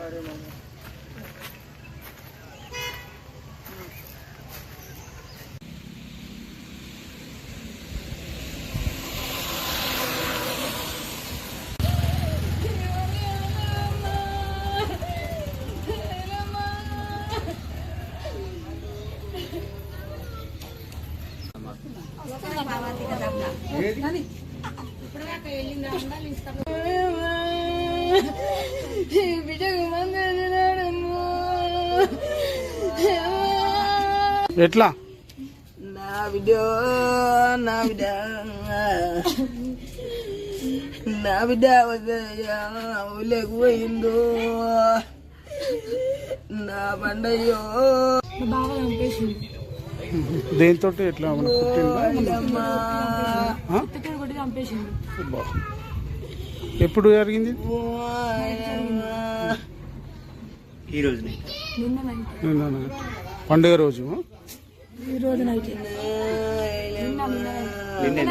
Sorry, Mama. BJP ఎట్లా? నా బిడ్డ నా బిడ్డ నా బిడ్డ పోయిండు నా బండయ్యో. దేంతో ఎట్లా. ఎప్పుడు జరిగింది? నిన్న పండుగ రోజు? ఈరోజు నైట్. నిన్న